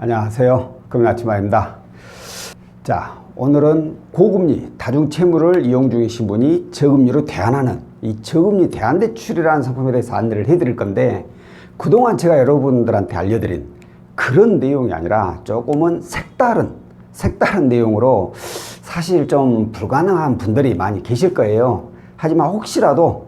안녕하세요. 금나치마입니다. 자, 오늘은 고금리 다중 채무를 이용 중이신 분이 저금리로 대안하는 이 저금리 대안 대출이라는 상품에 대해서 안내를 해드릴 건데 그동안 제가 여러분들한테 알려드린 그런 내용이 아니라 조금은 색다른 색다른 내용으로 사실 좀 불가능한 분들이 많이 계실 거예요. 하지만 혹시라도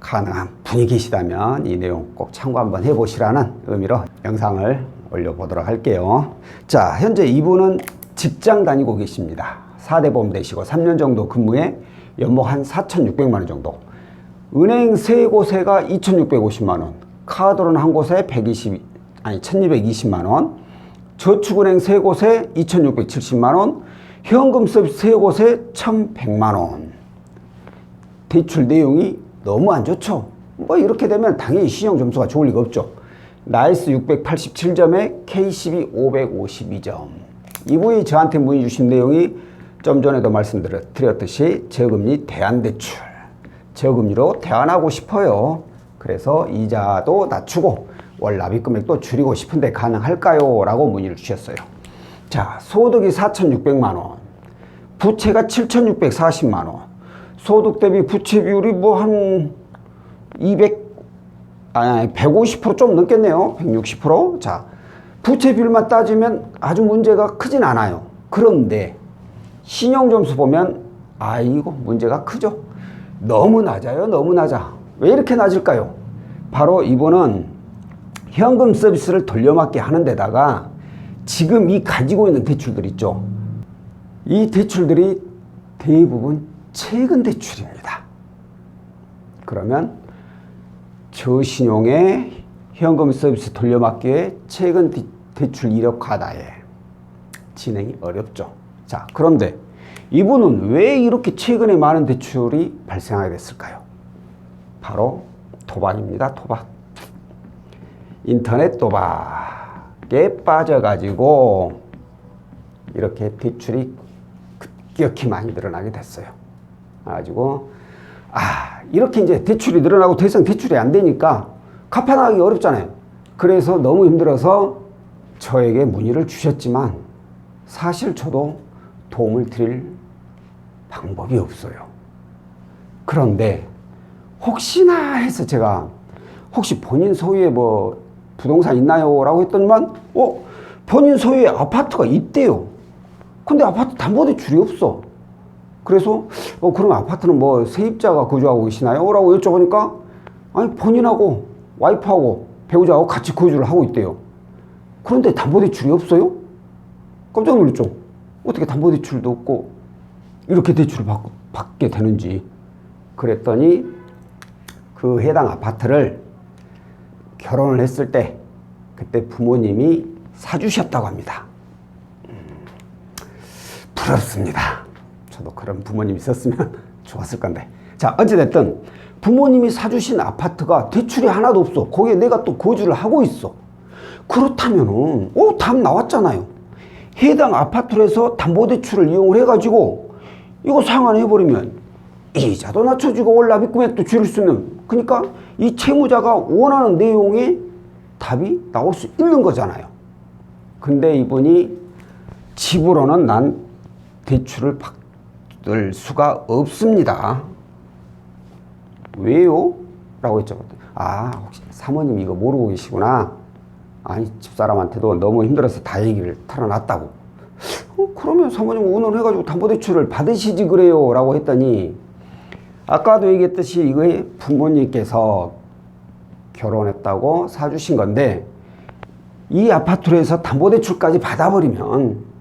가능한 분이 계시다면 이 내용 꼭 참고 한번 해보시라는 의미로 영상을 올려보도록 할게요. 자, 현재 이분은 직장 다니고 계십니다. 4대 보험 되시고 3년 정도 근무에 연봉 한 4,600만 원 정도. 은행 세 곳에가 2,650만 원. 카드로는 한 곳에 120, 아니 1,220만 원. 저축은행 세 곳에 2,670만 원. 현금 서비스 세 곳에 1,100만 원. 대출 내용이 너무 안 좋죠. 뭐 이렇게 되면 당연히 신용 점수가 좋을 리가 없죠. 나이스 687점에 K12 552점. 이분이 저한테 문의 주신 내용이 좀 전에도 말씀드렸듯이 저금리 대안대출. 저금리로 대안하고 싶어요. 그래서 이자도 낮추고 월 납입 금액도 줄이고 싶은데 가능할까요? 라고 문의를 주셨어요. 자, 소득이 4,600만 원. 부채가 7,640만 원. 소득 대비 부채 비율이 뭐 한 200, 아니, 150%좀 넘겠네요. 160%. 자, 부채 비율만 따지면 아주 문제가 크진 않아요. 그런데 신용 점수 보면 아이고 문제가 크죠. 너무 낮아요. 너무 낮아. 왜 이렇게 낮을까요? 바로 이분은 현금 서비스를 돌려막기 하는 데다가 지금 이 가지고 있는 대출들 있죠. 이 대출들이 대부분 최근 대출입니다. 그러면 저신용의 현금 서비스 돌려막기에 최근 대- 대출 이력 과다에 진행이 어렵죠. 자, 그런데 이분은 왜 이렇게 최근에 많은 대출이 발생하게 됐을까요? 바로 도박입니다. 도박. 인터넷 도박에 빠져가지고 이렇게 대출이 급격히 많이 늘어나게 됐어요. 가지고 아 이렇게 이제 대출이 늘어나고 더 이상 대출이 안 되니까 갚아나가기 어렵잖아요. 그래서 너무 힘들어서 저에게 문의를 주셨지만 사실 저도 도움을 드릴 방법이 없어요. 그런데 혹시나 해서 제가 혹시 본인 소유의 뭐 부동산 있나요? 라고 했더니만 어 본인 소유의 아파트가 있대요. 근데 아파트 담보대출이 없어. 그래서 어 그럼 아파트는 뭐 세입자가 거주하고 계시나요? 라고 여쭤보니까 아니 본인하고 와이프하고 배우자하고 같이 거주를 하고 있대요. 그런데 담보대출이 없어요? 깜짝 놀랐죠. 어떻게 담보대출도 없고 이렇게 대출을 받, 받게 되는지 그랬더니 그 해당 아파트를 결혼을 했을 때 그때 부모님이 사주셨다고 합니다. 음, 부럽습니다. 저도 그런 부모님이 있었으면 좋았을 건데. 자, 어찌됐든 부모님이 사주신 아파트가 대출이 하나도 없어. 거기에 내가 또 거주를 하고 있어. 그렇다면은, 오, 답 나왔잖아요. 해당 아파트로 해서 담보대출을 이용을 해가지고 이거 상환해버리면 이자도 낮춰지고 월납입 금액도 줄일 수 있는 그러니까 이 채무자가 원하는 내용의 답이 나올 수 있는 거잖아요. 근데 이분이 집으로는 난 대출을 받 을 수가 없습니다. 왜요? 라고 여쭤봤더니 아 혹시 사모님 이거 모르고 계시구나. 아니 집사람한테도 너무 힘들어서 다 얘기를 털어놨다고. 어, 그러면 사모님 의논해가지고 담보대출을 받으시지 그래요 라고 했더니 아까도 얘기했듯이 이거의 부모님께서 결혼했다고 사주신 건데 이 아파트로 해서 담보대출까지 받아버리면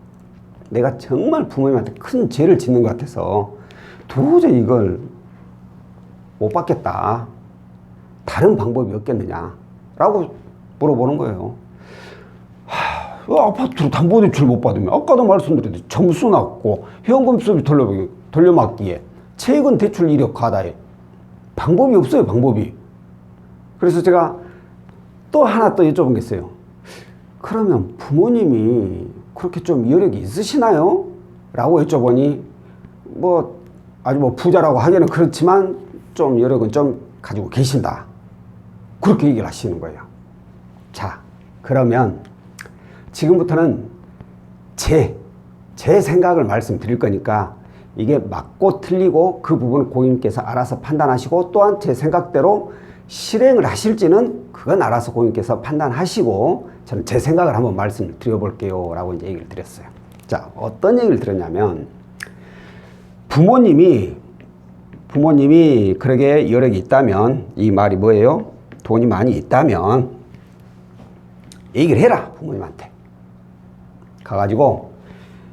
내가 정말 부모님한테 큰 죄를 짓는 것 같아서 도저히 이걸 못 받겠다. 다른 방법이 없겠느냐? 라고 물어보는 거예요. 하, 이 아파트로 담보대출 못 받으면 아까도 말씀드렸듯이 점수 낮고 현금 수입 돌려, 돌려막기에 최근 대출 이력 과다에 방법이 없어요, 방법이. 그래서 제가 또 하나 또 여쭤본 게 있어요. 그러면 부모님이 그렇게 좀 여력이 있으시나요? 라고 여쭤보니 뭐 아주 뭐 부자라고 하기는 그렇지만 좀 여력은 좀 가지고 계신다. 그렇게 얘기를 하시는 거예요. 자, 그러면 지금부터는 제, 제 생각을 말씀드릴 거니까 이게 맞고 틀리고 그 부분은 고객님께서 알아서 판단하시고 또한 제 생각대로 실행을 하실지는 그건 알아서 고객님께서 판단하시고 저는 제 생각을 한번 말씀을 드려볼게요 라고 이제 얘기를 드렸어요. 자, 어떤 얘기를 드렸냐면 부모님이 부모님이 그러게 여력이 있다면 이 말이 뭐예요? 돈이 많이 있다면 얘기를 해라 부모님한테 가가지고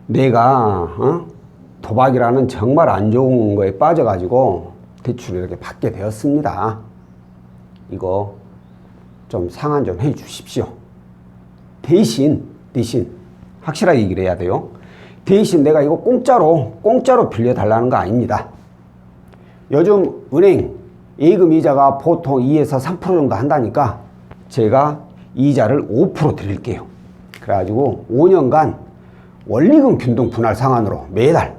내가 어? 도박이라는 정말 안 좋은 거에 빠져가지고 대출을 이렇게 받게 되었습니다. 이거 좀 상한 좀 해 주십시오. 대신 대신 확실하게 얘기를 해야 돼요. 대신 내가 이거 공짜로 공짜로 빌려달라는 거 아닙니다. 요즘 은행 예금 이자가 보통 2에서 3% 정도 한다니까 제가 이자를 5% 드릴게요. 그래가지고 5년간 원리금 균등 분할 상환으로 매달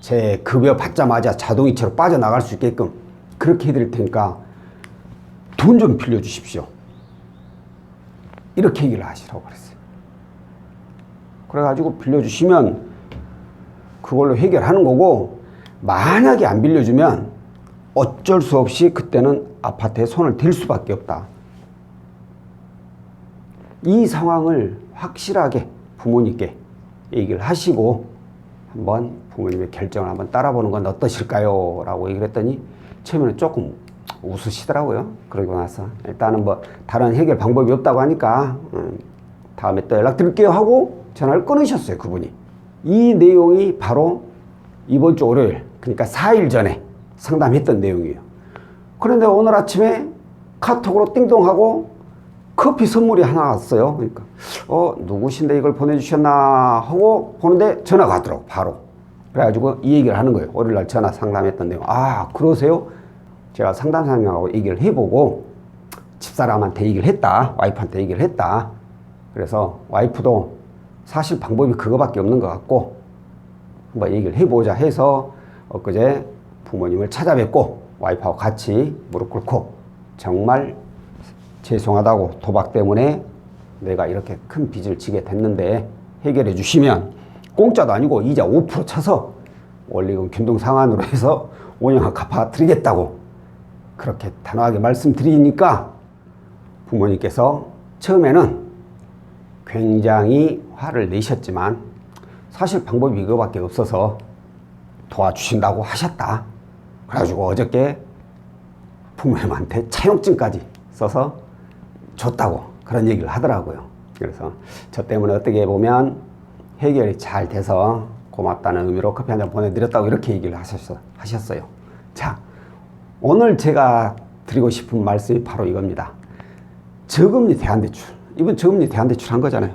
제 급여 받자마자 자동이체로 빠져나갈 수 있게끔 그렇게 해드릴 테니까 돈 좀 빌려주십시오. 이렇게 얘기를 하시라고 그랬어요. 그래가지고 빌려주시면 그걸로 해결하는 거고 만약에 안 빌려주면 어쩔 수 없이 그때는 아파트에 손을 댈 수밖에 없다. 이 상황을 확실하게 부모님께 얘기를 하시고 한번 부모님의 결정을 한번 따라보는 건 어떠실까요? 라고 얘기를 했더니 처음에는 조금 웃으시더라고요. 그러고 나서 일단은 뭐 다른 해결 방법이 없다고 하니까 음, 다음에 또 연락드릴게요 하고 전화를 끊으셨어요. 그분이. 이 내용이 바로 이번 주 월요일 그러니까 4일 전에 상담했던 내용이에요. 그런데 오늘 아침에 카톡으로 띵동하고 커피 선물이 하나 왔어요. 그러니까 어 누구신데 이걸 보내주셨나 하고 보는데 전화가 왔더라고 바로. 그래가지고 이 얘기를 하는 거예요. 월요일 날 전화 상담했던 내용. 아 그러세요? 제가 상담사님하고 얘기를 해보고 집사람한테 얘기를 했다. 와이프한테 얘기를 했다. 그래서 와이프도 사실 방법이 그거밖에 없는 것 같고 한번 얘기를 해보자 해서 엊그제 부모님을 찾아뵙고 와이프하고 같이 무릎 꿇고 정말 죄송하다고 도박 때문에 내가 이렇게 큰 빚을 지게 됐는데 해결해 주시면 공짜도 아니고 이자 5% 쳐서 원리금 균등 상환으로 해서 5년 갚아 드리겠다고 그렇게 단호하게 말씀드리니까 부모님께서 처음에는 굉장히 화를 내셨지만 사실 방법이 이거밖에 없어서 도와주신다고 하셨다. 그래가지고 어저께 부모님한테 차용증까지 써서 줬다고 그런 얘기를 하더라고요. 그래서 저 때문에 어떻게 보면 해결이 잘 돼서 고맙다는 의미로 커피 한 잔 보내드렸다고 이렇게 얘기를 하셨어, 하셨어요. 자, 오늘 제가 드리고 싶은 말씀이 바로 이겁니다. 저금리 대안대출. 이번 저금리 대안대출 한 거잖아요.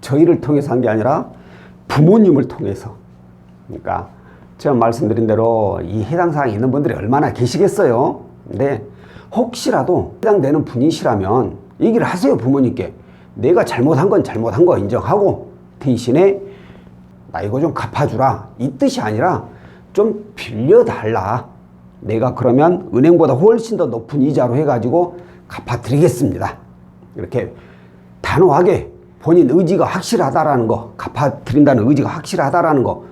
저희를 통해서 한 게 아니라 부모님을 통해서. 그러니까 제가 말씀드린 대로 이 해당 사항이 있는 분들이 얼마나 계시겠어요. 근데 혹시라도 해당되는 분이시라면 얘기를 하세요 부모님께. 내가 잘못한 건 잘못한 거 인정하고 대신에 나 이거 좀 갚아주라 이 뜻이 아니라 좀 빌려달라. 내가 그러면 은행보다 훨씬 더 높은 이자로 해가지고 갚아드리겠습니다. 이렇게 단호하게 본인 의지가 확실하다라는 거, 갚아드린다는 의지가 확실하다라는 거,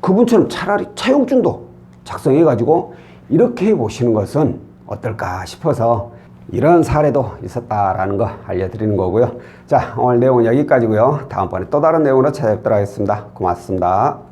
그분처럼 차라리 차용증도 작성해가지고 이렇게 해보시는 것은 어떨까 싶어서 이런 사례도 있었다라는 거 알려드리는 거고요. 자, 오늘 내용은 여기까지고요. 다음번에 또 다른 내용으로 찾아뵙도록 하겠습니다. 고맙습니다.